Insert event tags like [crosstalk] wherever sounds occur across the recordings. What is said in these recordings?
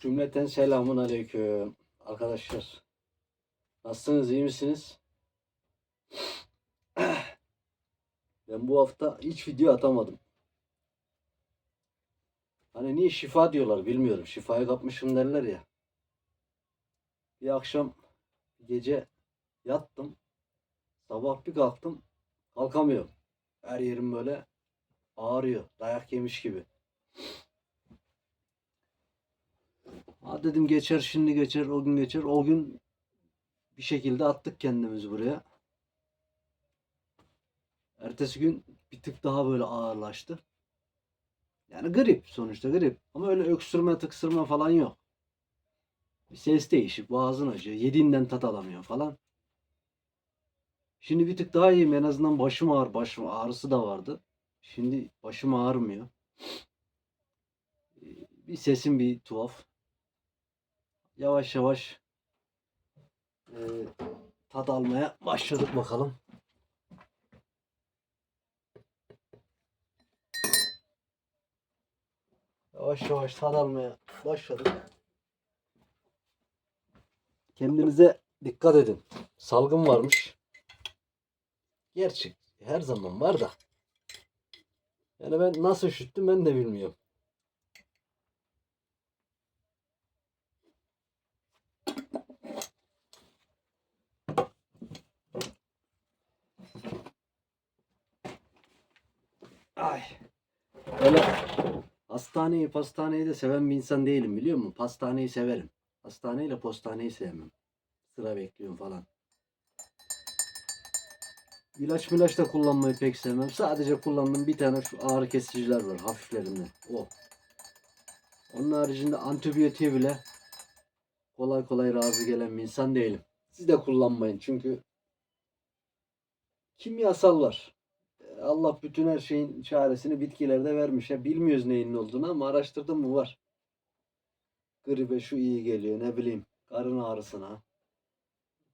Cümleten selamun aleyküm. Arkadaşlar. Nasılsınız? iyi misiniz? Ben bu hafta hiç video atamadım. Hani niye şifa diyorlar bilmiyorum. Şifayı kapmışım derler ya. Bir akşam gece yattım. Sabah bir kalktım. Kalkamıyorum. Her yerim böyle ağrıyor. Dayak yemiş gibi. Ha dedim geçer şimdi geçer o gün geçer. O gün bir şekilde attık kendimizi buraya. Ertesi gün bir tık daha böyle ağırlaştı. Yani grip sonuçta grip. Ama öyle öksürme tıksırma falan yok. Bir ses değişik, boğazın acıyor. Yediğinden tat alamıyor falan. Şimdi bir tık daha iyiyim. En azından başım ağır. Başım ağrısı da vardı. Şimdi başım ağrımıyor. Ee, Bir sesim bir tuhaf. Yavaş yavaş e, tat almaya başladık bakalım. Yavaş yavaş tad almaya başladık. Kendinize dikkat edin. Salgın varmış. Gerçi her zaman var da. Yani ben nasıl üşüttüm ben de bilmiyorum. Ay. Öyle hastaneyi pastaneyi de seven bir insan değilim biliyor musun? Pastaneyi severim. Hastaneyle postaneyi sevmem. Sıra bekliyorum falan. İlaç milaç da kullanmayı pek sevmem. Sadece kullandığım bir tane şu ağrı kesiciler var hafiflerinden. O. Onun haricinde antibiyotiğe bile kolay kolay razı gelen bir insan değilim. Siz de kullanmayın çünkü kimyasal var. Allah bütün her şeyin çaresini bitkilerde vermiş. Ya bilmiyoruz neyin ne olduğunu ama araştırdım mı var. Gribe şu iyi geliyor ne bileyim karın ağrısına,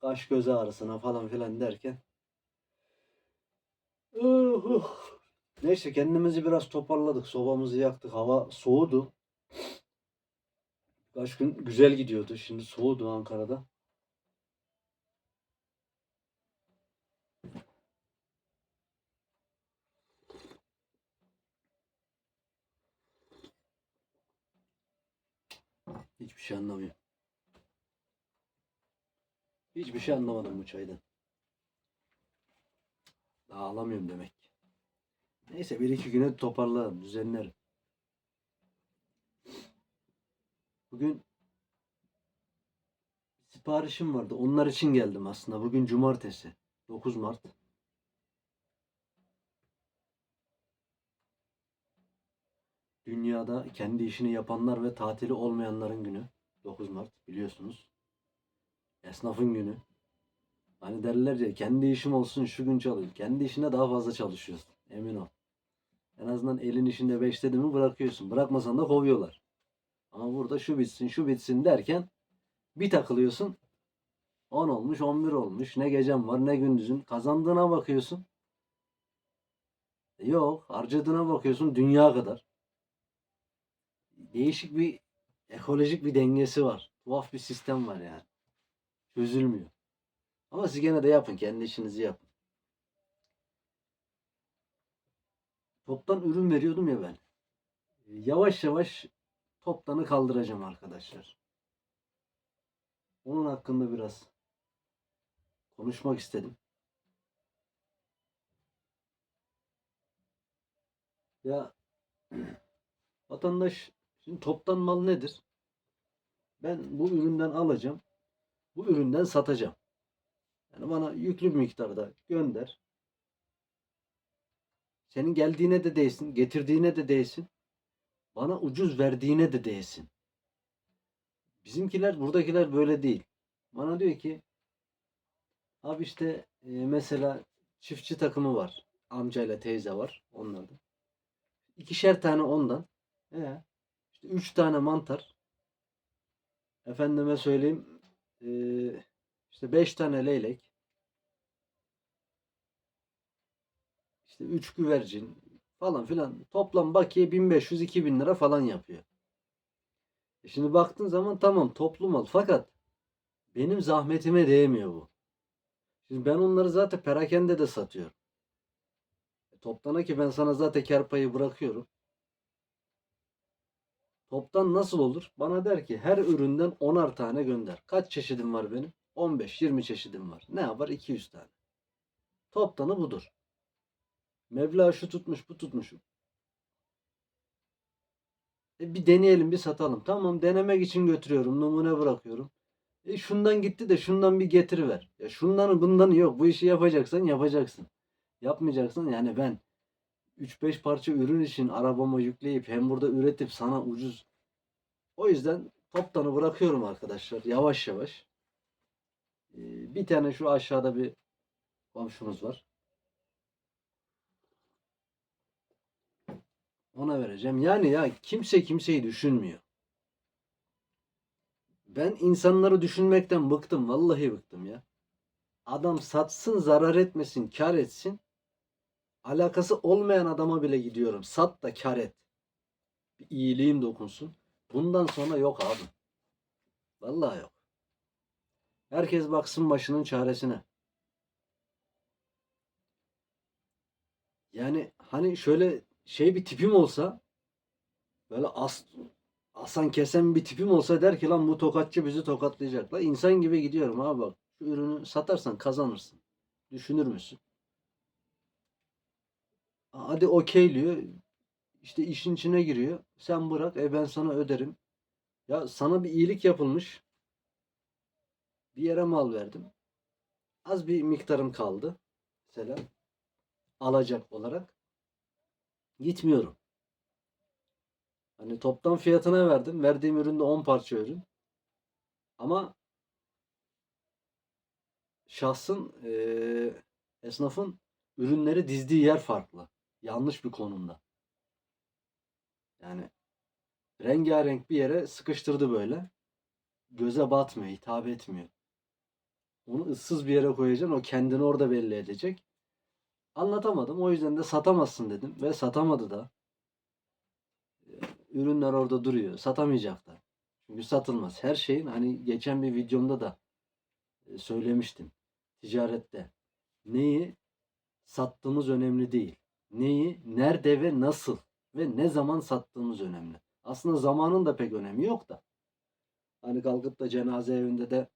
kaş göz ağrısına falan filan derken Uh, uh. Neyse kendimizi biraz toparladık. Sobamızı yaktık. Hava soğudu. Kaç gün güzel gidiyordu. Şimdi soğudu Ankara'da. Hiçbir şey anlamıyorum. Hiçbir şey anlamadım bu çaydan. Daha alamıyorum demek. Neyse bir iki güne toparlarım, düzenlerim. Bugün siparişim vardı. Onlar için geldim aslında. Bugün cumartesi. 9 Mart. Dünyada kendi işini yapanlar ve tatili olmayanların günü. 9 Mart biliyorsunuz. Esnafın günü. Hani derler ya kendi işim olsun şu gün çalış. Kendi işine daha fazla çalışıyorsun. Emin ol. En azından elin işinde beş dedi mi bırakıyorsun. Bırakmasan da kovuyorlar. Ama burada şu bitsin şu bitsin derken bir takılıyorsun. 10 olmuş 11 olmuş. Ne gecem var ne gündüzün. Kazandığına bakıyorsun. Yok. Harcadığına bakıyorsun dünya kadar. Değişik bir ekolojik bir dengesi var. Tuhaf bir sistem var yani. Çözülmüyor. Ama siz gene de yapın. Kendi işinizi yapın. Toptan ürün veriyordum ya ben. Yavaş yavaş toptanı kaldıracağım arkadaşlar. Onun hakkında biraz konuşmak istedim. Ya [clears throat] vatandaş şimdi toptan mal nedir? Ben bu üründen alacağım. Bu üründen satacağım. Yani bana yüklü bir miktarda gönder. Senin geldiğine de değsin, getirdiğine de değsin. Bana ucuz verdiğine de değsin. Bizimkiler, buradakiler böyle değil. Bana diyor ki abi işte e, mesela çiftçi takımı var. Amcayla teyze var onlarda. İkişer tane ondan. E, işte üç tane mantar. Efendime söyleyeyim e, işte beş tane leylek. İşte 3 güvercin falan filan toplam bakiye 1500-2000 lira falan yapıyor. E Şimdi baktığın zaman tamam toplu mal fakat benim zahmetime değmiyor bu. Şimdi ben onları zaten perakende de satıyorum. E Toptana ki ben sana zaten kar payı bırakıyorum. Toptan nasıl olur? Bana der ki her üründen 10'ar tane gönder. Kaç çeşidim var benim? 15-20 çeşidim var. Ne yapar? 200 tane. Toptanı budur. Meblağ şu tutmuş bu tutmuş. E bir deneyelim bir satalım. Tamam denemek için götürüyorum. Numune bırakıyorum. E şundan gitti de şundan bir getiriver. Ya şundan bundan yok. Bu işi yapacaksan yapacaksın. Yapmayacaksan yani ben 3-5 parça ürün için arabama yükleyip hem burada üretip sana ucuz. O yüzden toptanı bırakıyorum arkadaşlar. Yavaş yavaş. Ee, bir tane şu aşağıda bir komşumuz var. Ona vereceğim. Yani ya kimse kimseyi düşünmüyor. Ben insanları düşünmekten bıktım. Vallahi bıktım ya. Adam satsın, zarar etmesin, kar etsin. Alakası olmayan adama bile gidiyorum. Sat da kar et. Bir iyiliğim dokunsun. Bundan sonra yok abi. Vallahi yok. Herkes baksın başının çaresine. Yani hani şöyle şey bir tipim olsa böyle as, asan kesen bir tipim olsa der ki lan bu tokatçı bizi tokatlayacak. La insan gibi gidiyorum abi bak. Şu ürünü satarsan kazanırsın. Düşünür müsün? Hadi okeyliyor. İşte işin içine giriyor. Sen bırak. E ben sana öderim. Ya sana bir iyilik yapılmış. Bir yere mal verdim. Az bir miktarım kaldı. Mesela alacak olarak. Gitmiyorum. Hani toptan fiyatına verdim. Verdiğim üründe 10 parça ürün. Ama şahsın eee, esnafın ürünleri dizdiği yer farklı. Yanlış bir konumda. Yani rengarenk bir yere sıkıştırdı böyle. Göze batmıyor, hitap etmiyor. Onu ıssız bir yere koyacaksın. O kendini orada belli edecek. Anlatamadım. O yüzden de satamazsın dedim. Ve satamadı da. Ee, Ürünler orada duruyor. Satamayacak da. Çünkü satılmaz. Her şeyin hani geçen bir videomda da e, söylemiştim. Ticarette. Neyi sattığımız önemli değil. Neyi, nerede ve nasıl ve ne zaman sattığımız önemli. Aslında zamanın da pek önemi yok da. Hani kalkıp da cenaze evinde de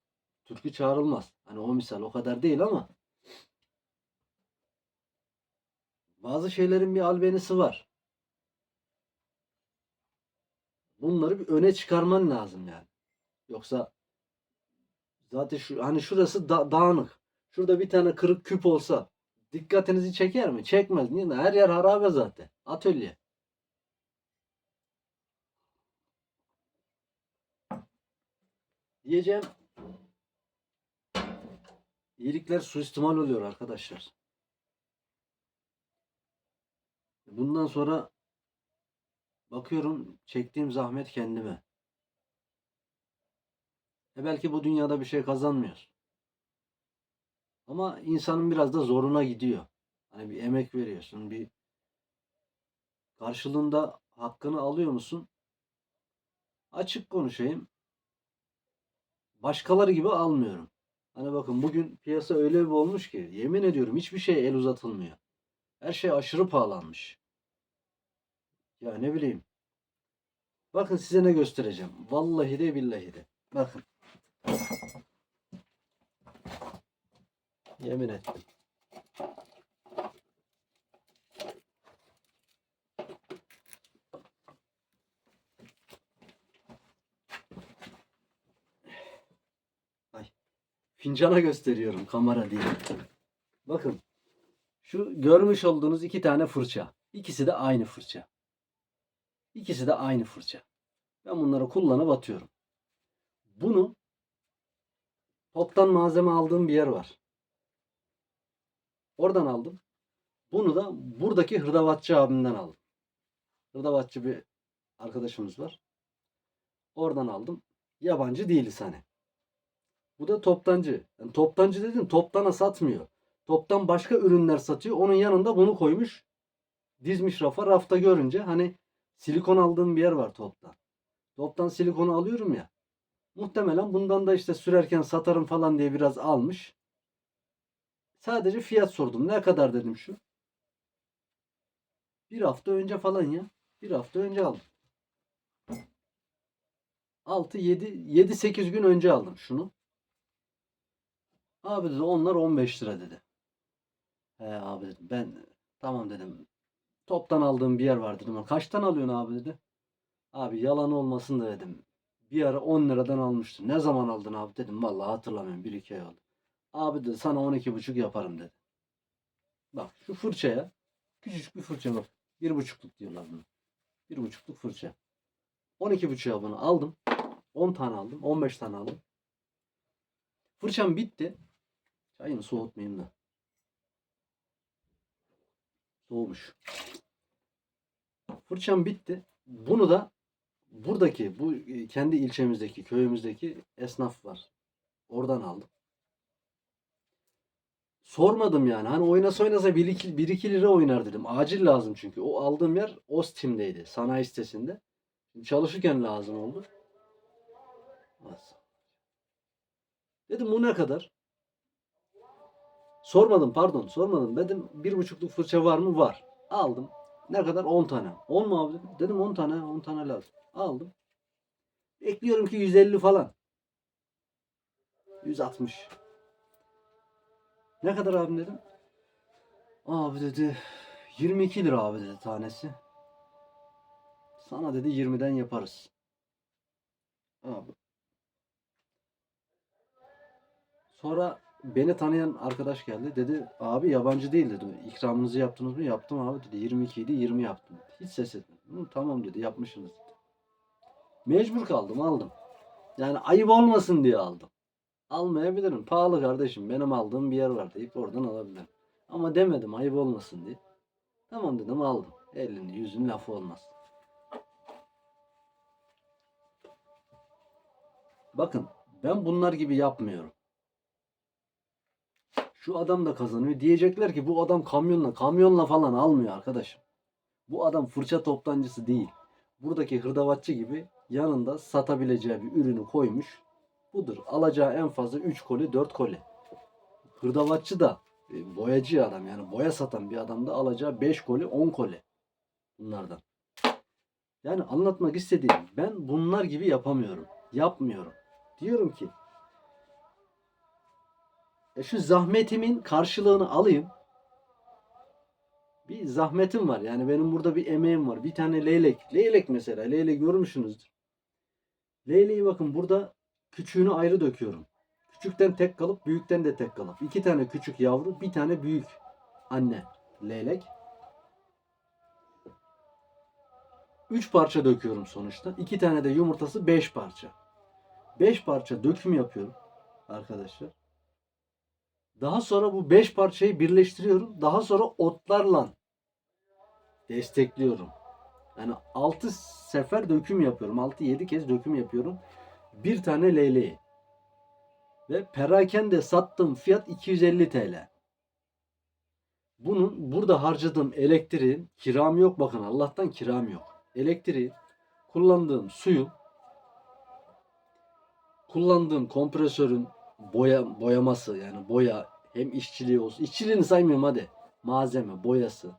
türkü çağrılmaz. Hani o misal o kadar değil ama bazı şeylerin bir albenisi var. Bunları bir öne çıkarman lazım yani. Yoksa zaten şu hani şurası da, dağınık. Şurada bir tane kırık küp olsa dikkatinizi çeker mi? Çekmez. Niye? Her yer harabe zaten. Atölye. Diyeceğim. İyilikler suistimal oluyor arkadaşlar. Bundan sonra bakıyorum çektiğim zahmet kendime. E belki bu dünyada bir şey kazanmıyoruz. Ama insanın biraz da zoruna gidiyor. Hani bir emek veriyorsun, bir karşılığında hakkını alıyor musun? Açık konuşayım. Başkaları gibi almıyorum. Hani bakın bugün piyasa öyle bir olmuş ki yemin ediyorum hiçbir şey el uzatılmıyor. Her şey aşırı pahalanmış. Ya ne bileyim. Bakın size ne göstereceğim. Vallahi de billahi de. Bakın. Yemin ettim. Ay. Fincana gösteriyorum kamera değil. Bakın. Şu görmüş olduğunuz iki tane fırça. İkisi de aynı fırça. İkisi de aynı fırça. Ben bunları kullanıp atıyorum. Bunu toptan malzeme aldığım bir yer var. Oradan aldım. Bunu da buradaki hırdavatçı abimden aldım. Hırdavatçı bir arkadaşımız var. Oradan aldım. Yabancı değiliz hani. Bu da toptancı. Yani toptancı dedim toptana satmıyor. Toptan başka ürünler satıyor. Onun yanında bunu koymuş. Dizmiş rafa. Rafta görünce hani silikon aldığım bir yer var toptan. Toptan silikonu alıyorum ya. Muhtemelen bundan da işte sürerken satarım falan diye biraz almış. Sadece fiyat sordum. Ne kadar dedim şu. Bir hafta önce falan ya. Bir hafta önce aldım. 6, 7, 7, 8 gün önce aldım şunu. Abi dedi onlar 15 lira dedi. He abi dedim ben tamam dedim. Toptan aldığım bir yer var dedim. Kaçtan alıyorsun abi dedi. Abi yalan olmasın da dedim. Bir ara 10 liradan almıştım. Ne zaman aldın abi dedim. Vallahi hatırlamıyorum. 1-2 ay oldu. Abi dedi sana 12,5 yaparım dedi. Bak şu fırçaya küçücük bir fırça bak. 1,5'luk diyorlar bunu. 1,5'luk fırça. 12,5'a bunu aldım. 10 tane aldım. 15 tane aldım. Fırçam bitti. Çayımı soğutmayayım da. Soğumuş. Fırçam bitti. Bunu da buradaki bu e, kendi ilçemizdeki köyümüzdeki esnaf var. Oradan aldım. Sormadım yani. Hani oynasa oynasa 1-2 lira oynar dedim. Acil lazım çünkü. O aldığım yer Ostim'deydi. Sanayi sitesinde. Çalışırken lazım oldu. Dedim bu ne kadar? Sormadım pardon sormadım. Dedim bir buçukluk fırça var mı? Var. Aldım. Ne kadar? 10 tane. 10 mu abi? dedim. Dedim 10 tane. 10 tane lazım. Aldım. Bekliyorum ki 150 falan. 160. Ne kadar abi dedim. Abi dedi 22 lira abi dedi tanesi. Sana dedi 20'den yaparız. Abi. Sonra beni tanıyan arkadaş geldi. Dedi abi yabancı değil dedi. İkramınızı yaptınız mı? Yaptım abi dedi. 22 idi 20 yaptım. Hiç ses etmedim. Tamam dedi yapmışsınız dedi. Mecbur kaldım aldım. Yani ayıp olmasın diye aldım. Almayabilirim. Pahalı kardeşim. Benim aldığım bir yer var deyip oradan alabilirim. Ama demedim ayıp olmasın diye. Tamam dedim aldım. Elini yüzün lafı olmaz. Bakın ben bunlar gibi yapmıyorum. Şu adam da kazanıyor. Diyecekler ki bu adam kamyonla kamyonla falan almıyor arkadaşım. Bu adam fırça toptancısı değil. Buradaki hırdavatçı gibi yanında satabileceği bir ürünü koymuş. Budur. Alacağı en fazla 3 koli 4 koli. Hırdavatçı da e, boyacı adam yani boya satan bir adam da alacağı 5 koli 10 koli. Bunlardan. Yani anlatmak istediğim ben bunlar gibi yapamıyorum. Yapmıyorum. Diyorum ki e şu zahmetimin karşılığını alayım. Bir zahmetim var. Yani benim burada bir emeğim var. Bir tane leylek. Leylek mesela. Leylek görmüşsünüzdür. Leyleği bakın burada küçüğünü ayrı döküyorum. Küçükten tek kalıp büyükten de tek kalıp. İki tane küçük yavru, bir tane büyük anne leylek. Üç parça döküyorum sonuçta. İki tane de yumurtası beş parça. Beş parça döküm yapıyorum arkadaşlar. Daha sonra bu beş parçayı birleştiriyorum. Daha sonra otlarla destekliyorum. Yani 6 sefer döküm yapıyorum. 6-7 kez döküm yapıyorum. Bir tane leyleği. Ve perakende sattığım fiyat 250 TL. Bunun burada harcadığım elektriğin kiram yok bakın Allah'tan kiram yok. Elektriği kullandığım suyu kullandığım kompresörün boya boyaması yani boya hem işçiliği olsun. İşçiliğini saymıyorum hadi. Malzeme, boyası.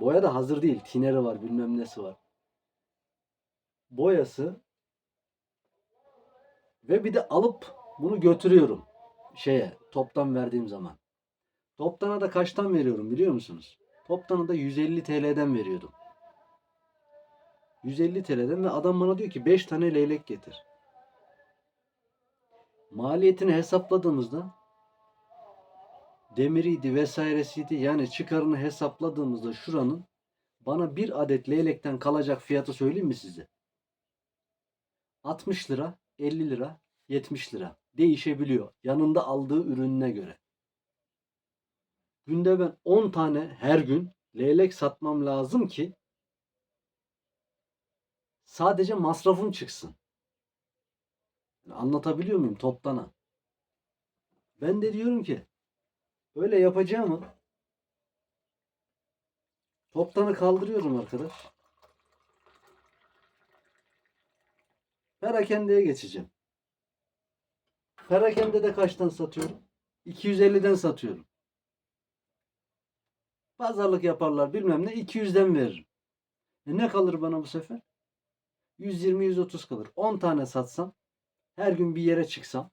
Boya da hazır değil. Tineri var, bilmem nesi var. Boyası ve bir de alıp bunu götürüyorum şeye toptan verdiğim zaman. Toptana da kaçtan veriyorum biliyor musunuz? Toptanı da 150 TL'den veriyordum. 150 TL'den ve adam bana diyor ki 5 tane leylek getir. Maliyetini hesapladığımızda demiriydi vesairesiydi yani çıkarını hesapladığımızda şuranın bana bir adet leylekten kalacak fiyatı söyleyeyim mi size? 60 lira, 50 lira, 70 lira değişebiliyor yanında aldığı ürününe göre. Günde ben 10 tane her gün leylek satmam lazım ki sadece masrafım çıksın. Anlatabiliyor muyum toptana? Ben de diyorum ki öyle yapacağımı toptanı kaldırıyorum arkadaş. Perakendeye geçeceğim. Perakende de kaçtan satıyorum? 250'den satıyorum. Pazarlık yaparlar bilmem ne 200'den veririm. E ne kalır bana bu sefer? 120-130 kalır. 10 tane satsam her gün bir yere çıksam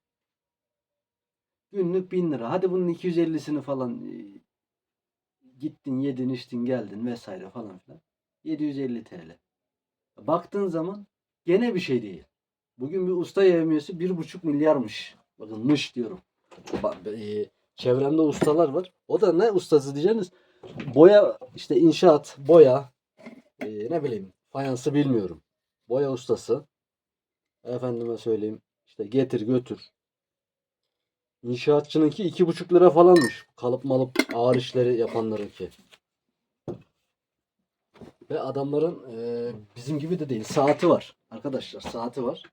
günlük 1000 lira. Hadi bunun 250'sini falan e, gittin yedin içtin geldin vesaire falan filan. 750 TL. Baktığın zaman gene bir şey değil. Bugün bir usta yevmiyesi bir buçuk milyarmış. Bakın mış diyorum. E, çevremde ustalar var. O da ne ustası diyeceksiniz? Boya işte inşaat, boya, e, ne bileyim fayansı bilmiyorum. Boya ustası. Efendime söyleyeyim işte getir götür. İnşaatçınınki iki buçuk lira falanmış. Kalıp malıp ağır işleri yapanlarınki. Ve adamların e, bizim gibi de değil. Saati var. Arkadaşlar saati var.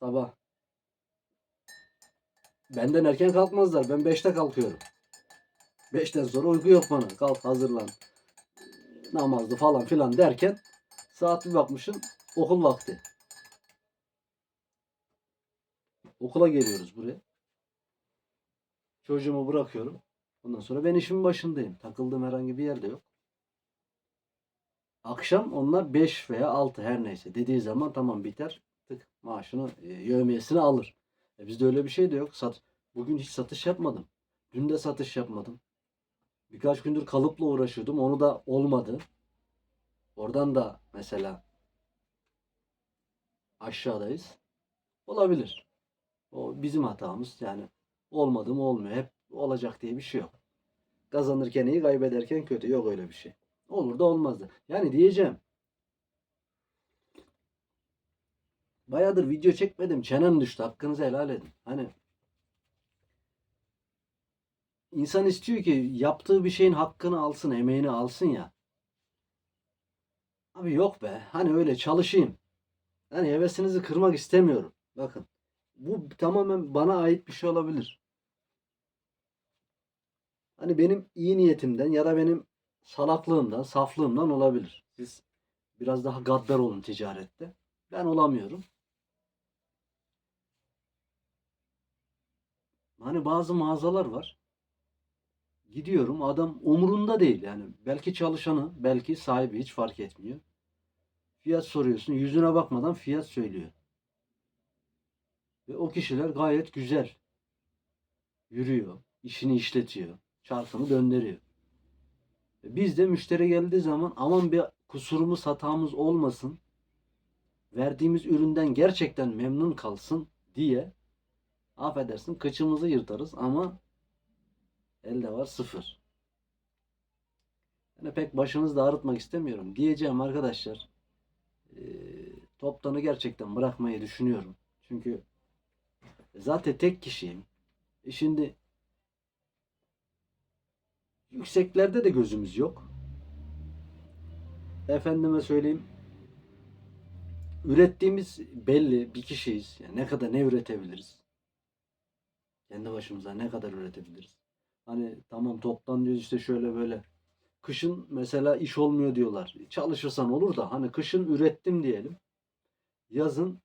Sabah. Benden erken kalkmazlar. Ben 5'te kalkıyorum. 5'ten sonra uyku yok bana. Kalk hazırlan. Namazdı falan filan derken saat bir bakmışım okul vakti. Okula geliyoruz buraya. Çocuğumu bırakıyorum. Ondan sonra ben işimin başındayım. Takıldığım herhangi bir yerde yok. Akşam onlar 5 veya 6 her neyse dediği zaman tamam biter. Maaşını, e, alır. E bizde öyle bir şey de yok. Sat Bugün hiç satış yapmadım. Dün de satış yapmadım. Birkaç gündür kalıpla uğraşıyordum. Onu da olmadı. Oradan da mesela aşağıdayız. Olabilir. O bizim hatamız. Yani olmadı mı olmuyor. Hep olacak diye bir şey yok. Kazanırken iyi, kaybederken kötü. Yok öyle bir şey. Olur da olmazdı. Yani diyeceğim. Bayağıdır video çekmedim. Çenem düştü. Hakkınızı helal edin. Hani insan istiyor ki yaptığı bir şeyin hakkını alsın, emeğini alsın ya. Abi yok be. Hani öyle çalışayım. Yani hevesinizi kırmak istemiyorum. Bakın. Bu tamamen bana ait bir şey olabilir. Hani benim iyi niyetimden ya da benim salaklığımdan, saflığımdan olabilir. Siz biraz daha gaddar olun ticarette. Ben olamıyorum. Hani bazı mağazalar var. Gidiyorum adam umurunda değil yani. Belki çalışanı, belki sahibi hiç fark etmiyor. Fiyat soruyorsun, yüzüne bakmadan fiyat söylüyor. Ve o kişiler gayet güzel yürüyor, işini işletiyor, çarkını döndürüyor. E Biz de müşteri geldiği zaman aman bir kusurumuz, hatamız olmasın, verdiğimiz üründen gerçekten memnun kalsın diye affedersin kıçımızı yırtarız ama elde var sıfır. Yani pek başınızı da ağrıtmak istemiyorum. Diyeceğim arkadaşlar. E, toptanı gerçekten bırakmayı düşünüyorum. Çünkü zaten tek kişiyim. E şimdi yükseklerde de gözümüz yok. Efendime söyleyeyim. Ürettiğimiz belli bir kişiyiz. Yani ne kadar ne üretebiliriz? Kendi başımıza ne kadar üretebiliriz? Hani tamam toptan diyoruz işte şöyle böyle. Kışın mesela iş olmuyor diyorlar. Çalışırsan olur da hani kışın ürettim diyelim. Yazın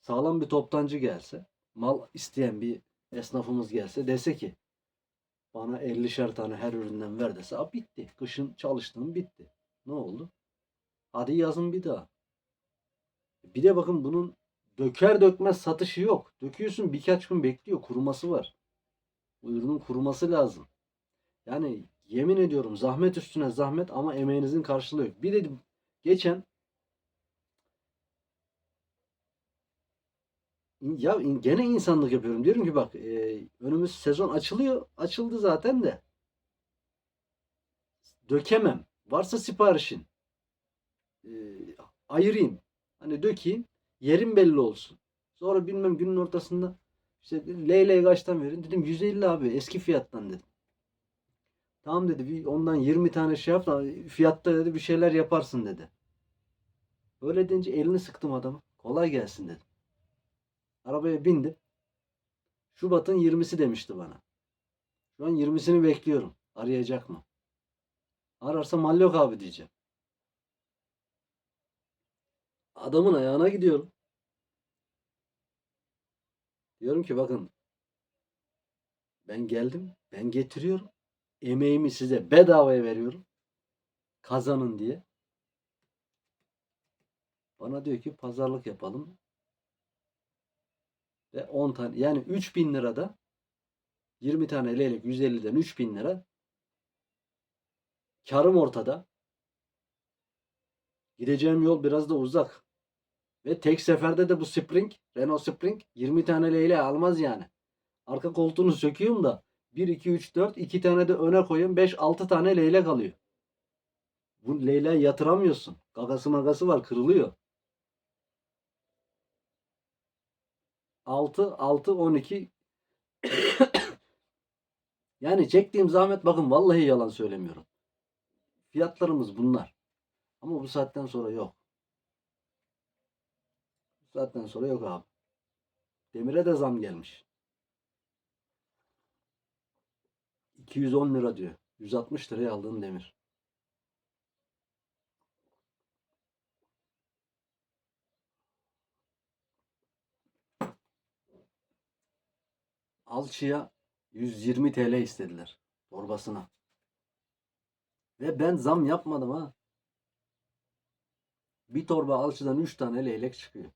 sağlam bir toptancı gelse, mal isteyen bir esnafımız gelse dese ki bana 50'şer tane her üründen ver dese "Aa, bitti. Kışın çalıştığım bitti. Ne oldu? Hadi yazın bir daha. Bir de bakın bunun döker dökmez satışı yok. Döküyorsun birkaç gün bekliyor. Kuruması var. Bu ürünün kuruması lazım. Yani yemin ediyorum zahmet üstüne zahmet ama emeğinizin karşılığı yok. Bir de geçen ya gene insanlık yapıyorum. Diyorum ki bak e, önümüz sezon açılıyor. Açıldı zaten de. Dökemem. Varsa siparişin. E, ayırayım. Hani dökeyim. Yerim belli olsun. Sonra bilmem günün ortasında işte Leyle'ye kaçtan verin? Dedim 150 abi eski fiyattan dedim. Tamam dedi bir ondan 20 tane şey yap da fiyatta dedi bir şeyler yaparsın dedi. Öyle deyince elini sıktım adamı. Kolay gelsin dedim. Arabaya bindim. Şubat'ın 20'si demişti bana. Şu an 20'sini bekliyorum. Arayacak mı? Ararsa mal abi diyeceğim. Adamın ayağına gidiyorum. Diyorum ki bakın ben geldim, ben getiriyorum. Emeğimi size bedavaya veriyorum. Kazanın diye. Bana diyor ki pazarlık yapalım. Ve 10 tane yani 3000 lirada 20 tane leylek 150'den 3000 lira karım ortada. Gideceğim yol biraz da uzak. Ve tek seferde de bu Spring, Renault Spring 20 tane leyle almaz yani. Arka koltuğunu söküyorum da 1, 2, 3, 4 2 tane de öne koyuyorum 5, 6 tane leylek kalıyor. Bu leyleği yatıramıyorsun. Gagası magası var kırılıyor. 6, 6, 12 yani çektiğim zahmet bakın vallahi yalan söylemiyorum. Fiyatlarımız bunlar. Ama bu saatten sonra yok. Saatten sonra yok abi. Demire de zam gelmiş. 210 lira diyor. 160 liraya aldığın demir. Alçıya 120 TL istediler torbasına. Ve ben zam yapmadım ha. Bir torba alçıdan 3 tane leylek çıkıyor.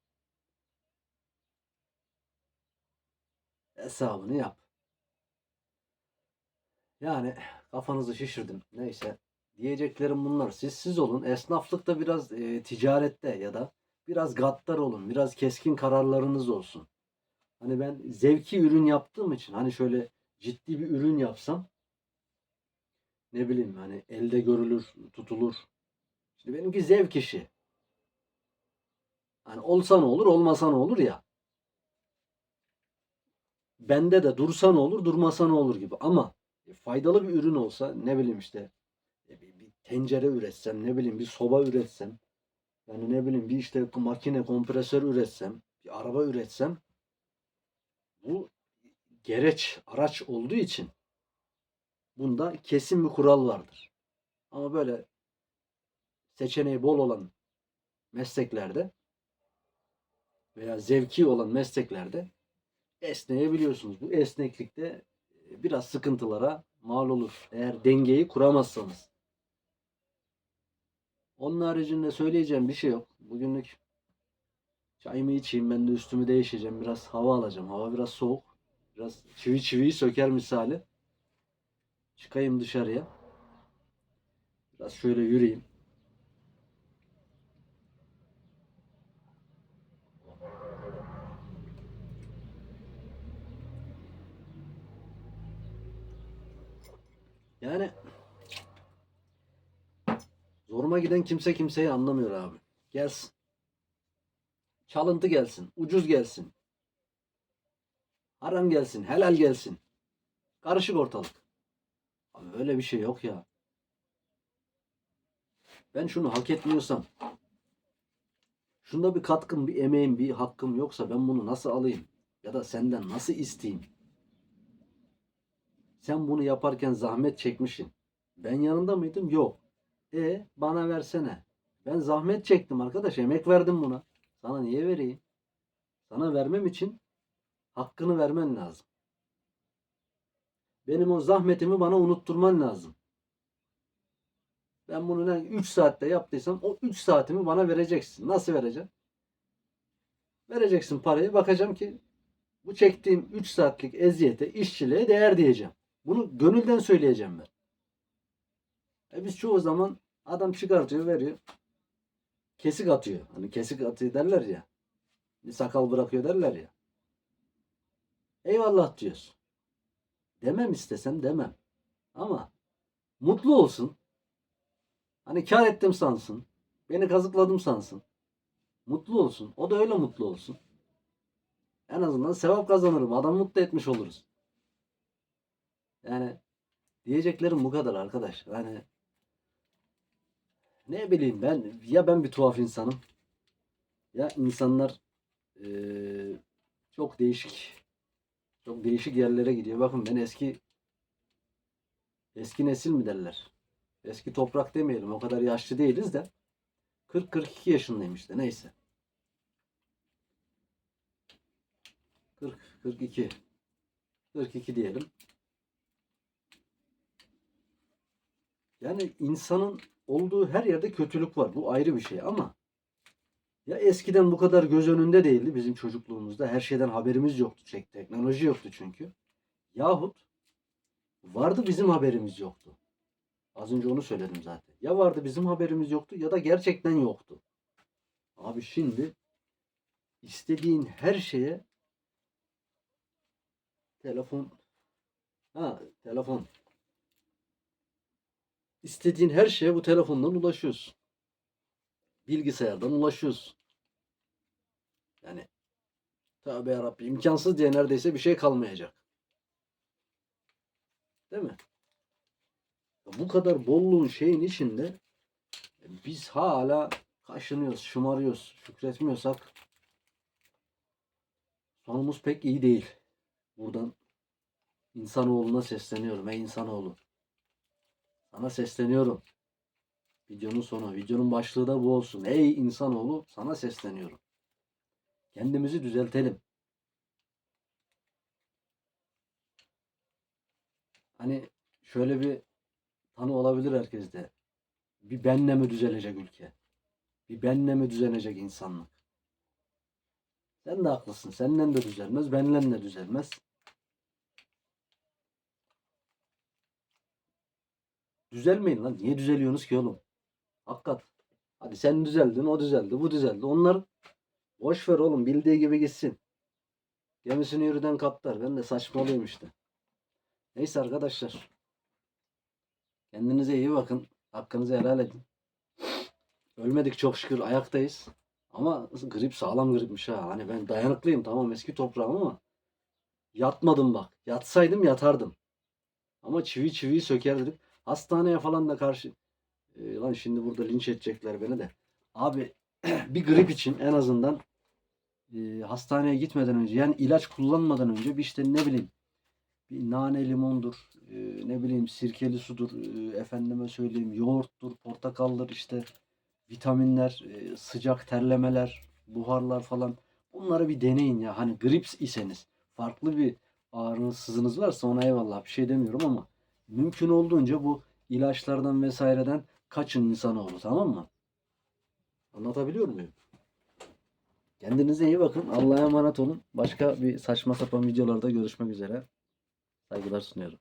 Hesabını yap. Yani kafanızı şişirdim. Neyse. Diyeceklerim bunlar. Siz siz olun. Esnaflıkta biraz e, ticarette ya da biraz gaddar olun. Biraz keskin kararlarınız olsun. Hani ben zevki ürün yaptığım için hani şöyle ciddi bir ürün yapsam ne bileyim hani elde görülür, tutulur. Şimdi benimki zevk işi. Hani olsa ne olur, olmasa ne olur ya. Bende de dursa ne olur, durmasa ne olur gibi. Ama e, faydalı bir ürün olsa ne bileyim işte e, bir, tencere üretsem, ne bileyim bir soba üretsem, yani ne bileyim bir işte makine, kompresör üretsem, bir araba üretsem bu gereç, araç olduğu için bunda kesin bir kural vardır. Ama böyle seçeneği bol olan mesleklerde veya zevki olan mesleklerde esneyebiliyorsunuz. Bu esneklikte e, biraz sıkıntılara mal olur. Eğer dengeyi kuramazsanız. Onun haricinde söyleyeceğim bir şey yok. Bugünlük çayımı içeyim. Ben de üstümü değişeceğim. Biraz hava alacağım. Hava biraz soğuk. Biraz çivi çiviyi söker misali. Çıkayım dışarıya. Biraz şöyle yürüyeyim. Yani zoruma giden kimse kimseyi anlamıyor abi. Gelsin. Çalıntı gelsin. Ucuz gelsin. Haram gelsin. Helal gelsin. Karışık ortalık. Abi öyle bir şey yok ya. Ben şunu hak etmiyorsam şunda bir katkım, bir emeğim, bir hakkım yoksa ben bunu nasıl alayım? Ya da senden nasıl isteyeyim? Sen bunu yaparken zahmet çekmişsin. Ben yanında mıydım? Yok. E bana versene. Ben zahmet çektim arkadaş. Emek verdim buna. Sana niye vereyim? Sana vermem için hakkını vermen lazım. Benim o zahmetimi bana unutturman lazım. Ben bunu 3 saatte yaptıysam o 3 saatimi bana vereceksin. Nasıl vereceğim? Vereceksin parayı. Bakacağım ki bu çektiğim 3 saatlik eziyete, işçiliğe değer diyeceğim. Bunu gönülden söyleyeceğim ben. E biz çoğu zaman adam çıkartıyor, veriyor. Kesik atıyor. Hani kesik atıyor derler ya. Bir sakal bırakıyor derler ya. Eyvallah diyoruz. Demem istesem demem. Ama mutlu olsun. Hani kar ettim sansın. Beni kazıkladım sansın. Mutlu olsun. O da öyle mutlu olsun. En azından sevap kazanırım. Adam mutlu etmiş oluruz. Yani diyeceklerim bu kadar arkadaş. Yani ne bileyim ben ya ben bir tuhaf insanım ya insanlar eee, çok değişik çok değişik yerlere gidiyor. Bakın ben eski eski nesil mi derler? Eski toprak demeyelim. O kadar yaşlı değiliz de 40-42 yaşındayım işte. Neyse. 40, 42. 42 diyelim. Yani insanın olduğu her yerde kötülük var. Bu ayrı bir şey ama ya eskiden bu kadar göz önünde değildi bizim çocukluğumuzda. Her şeyden haberimiz yoktu. Tek teknoloji yoktu çünkü. Yahut vardı bizim haberimiz yoktu. Az önce onu söyledim zaten. Ya vardı bizim haberimiz yoktu ya da gerçekten yoktu. Abi şimdi istediğin her şeye telefon ha telefon istediğin her şeye bu telefondan ulaşıyorsun. Bilgisayardan ulaşıyorsun. Yani tövbe yarabbi imkansız diye neredeyse bir şey kalmayacak. Değil mi? Bu kadar bolluğun şeyin içinde biz hala kaşınıyoruz, şımarıyoruz, şükretmiyorsak sonumuz pek iyi değil. Buradan insanoğluna sesleniyorum. Ey insanoğlu. Sana sesleniyorum. Videonun sonu, videonun başlığı da bu olsun. Ey insanoğlu sana sesleniyorum. Kendimizi düzeltelim. Hani şöyle bir tanı olabilir herkeste. Bir benle mi düzelecek ülke? Bir benle mi düzelecek insanlık? Sen de haklısın. Senden de düzelmez, benle de düzelmez. Düzelmeyin lan. Niye düzeliyorsunuz ki oğlum? Hakikat. Hadi sen düzeldin, o düzeldi, bu düzeldi. Onlar boş ver oğlum. Bildiği gibi gitsin. Gemisini yürüden kaptar. Ben de saçmalıyım işte. Neyse arkadaşlar. Kendinize iyi bakın. Hakkınızı helal edin. Ölmedik çok şükür. Ayaktayız. Ama grip sağlam gripmiş ha. Hani ben dayanıklıyım tamam eski toprağım ama yatmadım bak. Yatsaydım yatardım. Ama çivi çiviyi söker dedik. Hastaneye falan da karşı Ee, lan şimdi burada linç edecekler beni de. Abi [clears throat] bir grip için en azından e, hastaneye gitmeden önce yani ilaç kullanmadan önce bir işte ne bileyim bir nane limondur, e, ne bileyim sirkeli sudur, e, efendime söyleyeyim yoğurttur, portakaldır işte vitaminler, e, sıcak terlemeler, buharlar falan bunları bir deneyin ya. Hani grip iseniz farklı bir ağrınız, sızınız varsa ona eyvallah bir şey demiyorum ama mümkün olduğunca bu ilaçlardan vesaireden kaçın insanoğlu tamam mı? Anlatabiliyor muyum? Kendinize iyi bakın. Allah'a emanet olun. Başka bir saçma sapan videolarda görüşmek üzere. Saygılar sunuyorum.